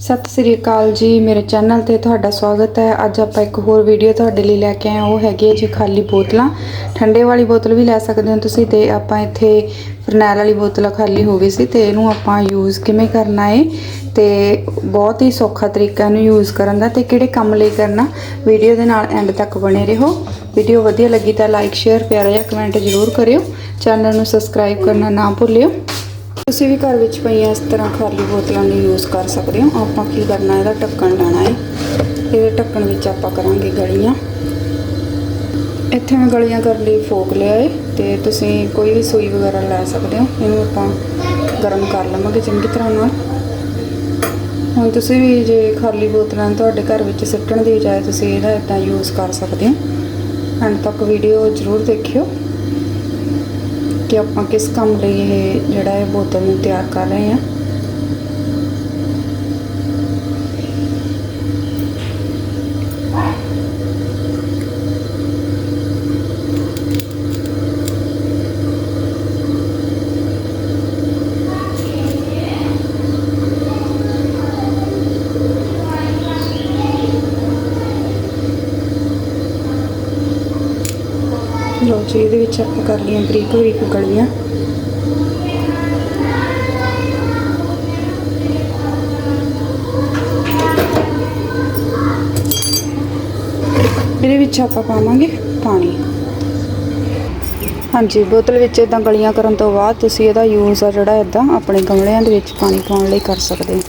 ਸਤਿ ਸ੍ਰੀ ਅਕਾਲ ਜੀ, ਮੇਰੇ ਚੈਨਲ ਤੇ ਤੁਹਾਡਾ ਸਵਾਗਤ ਹੈ। ਅੱਜ ਆਪਾਂ ਇੱਕ ਹੋਰ ਵੀਡੀਓ ਤੁਹਾਡੇ ਲਈ ਲੈ ਕੇ ਆਏ ਉਹ ਹੈਗੀ ਹੈ ਜੀ ਖਾਲੀ ਬੋਤਲਾਂ। ਠੰਡੇ ਵਾਲੀ ਬੋਤਲ ਵੀ ਲੈ ਸਕਦੇ ਹੋ ਤੁਸੀਂ ਤੇ ਆਪਾਂ ਇੱਥੇ ਫਰਨੈਲ ਵਾਲੀ ਬੋਤਲ ਖਾਲੀ ਹੋ ਗਈ ਸੀ ਤੇ ਇਹਨੂੰ ਆਪਾਂ ਯੂਜ਼ ਕਿਵੇਂ ਕਰਨਾ ਹੈ ਤੇ ਬਹੁਤ ਹੀ ਸੌਖਾ ਤਰੀਕਾ ਇਹਨੂੰ ਯੂਜ਼ ਕਰਨ ਦਾ ਤੇ ਕਿਹੜੇ ਕੰਮ ਲਈ ਕਰਨਾ? ਵੀਡੀਓ ਦੇ ਨਾਲ ਐਂਡ ਤੱਕ ਬਣੇ ਰਹੋ। ਵੀਡੀਓ ਵਧੀਆ ਲੱਗੀ ਤਾਂ ਲਾਈਕ ਸ਼ੇਅਰ ਪਿਆਰਾ ਜਿਹਾ ਕਮੈਂਟ ਜ਼ਰੂਰ ਕਰਿਓ। ਚੈਨਲ ਨੂੰ ਸਬਸਕ੍ਰਾਈਬ ਕਰਨਾ ਨਾ ਭੁੱਲਿਓ। ਤੁਸੀਂ ਵੀ ਘਰ ਵਿੱਚ ਪਈਆਂ ਇਸ ਤਰ੍ਹਾਂ ਖਾਲੀ ਬੋਤਲਾਂ ਨੂੰ ਯੂਜ਼ ਕਰ ਸਕਦੇ ਹੋ। ਆਪਾਂ ਕੀ ਕਰਨਾ, ਇਹਦਾ ਢੱਕਣ ਲੈਣਾ ਹੈ। ਇਹਦੇ ਢੱਕਣ ਵਿੱਚ ਆਪਾਂ ਕਰਾਂਗੇ ਗਲੀਆਂ। ਇੱਥੇ ਮੈਂ ਗਲੀਆਂ ਕਰਨ ਲਈ ਫੋਕ ਲਿਆ ਹੈ ਤੇ ਤੁਸੀਂ ਕੋਈ ਵੀ ਸੂਈ ਵਗੈਰਾ ਲੈ ਸਕਦੇ ਹੋ। ਇਹਨੂੰ ਆਪਾਂ ਗਰਮ ਕਰ ਲਵਾਂਗੇ ਚੰਗੀ ਤਰ੍ਹਾਂ ਨਾਲ। ਹੁਣ ਤੁਸੀਂ ਵੀ ਜੇ ਖਾਲੀ ਬੋਤਲਾਂ ਤੁਹਾਡੇ ਘਰ ਵਿੱਚ ਸਿੱਟਣ ਦੀ ਬਜਾਏ ਤੁਸੀਂ ਇਹਦਾ ਇਦਾਂ ਯੂਜ਼ ਕਰ ਸਕਦੇ ਹੋ। ਐਂਡ ਤੱਕ ਵੀਡੀਓ ਜ਼ਰੂਰ ਦੇਖਿਓ। ਕਿ ਆਪਾਂ ਕਿਸ ਕੰਮ ਲਈ ਇਹ ਜਿਹੜਾ ਇਹ ਬੋਤਲ ਨੂੰ ਤਿਆਰ ਕਰ ਰਹੇ ਹਾਂ। ਲਓ ਜੀ, ਇਹਦੇ ਵਿੱਚ ਆਪਾਂ ਕਰ ਲਈਆਂ ਬਰੀਕ ਬਰੀਕ ਗਲੀਆਂ। ਇਹਦੇ ਵਿੱਚ ਆਪਾਂ ਪਾਵਾਂਗੇ ਪਾਣੀ। ਹਾਂਜੀ, ਬੋਤਲ ਵਿੱਚ ਇਦਾਂ ਗਲੀਆਂ ਕਰਨ ਤੋਂ ਬਾਅਦ ਤੁਸੀਂ ਇਹਦਾ ਯੂਜ਼ ਆ ਜਿਹੜਾ ਇਦਾਂ ਆਪਣੇ ਗਮਲਿਆਂ ਦੇ ਵਿੱਚ ਪਾਣੀ ਪਾਉਣ ਲਈ ਕਰ ਸਕਦੇ ਹੋ।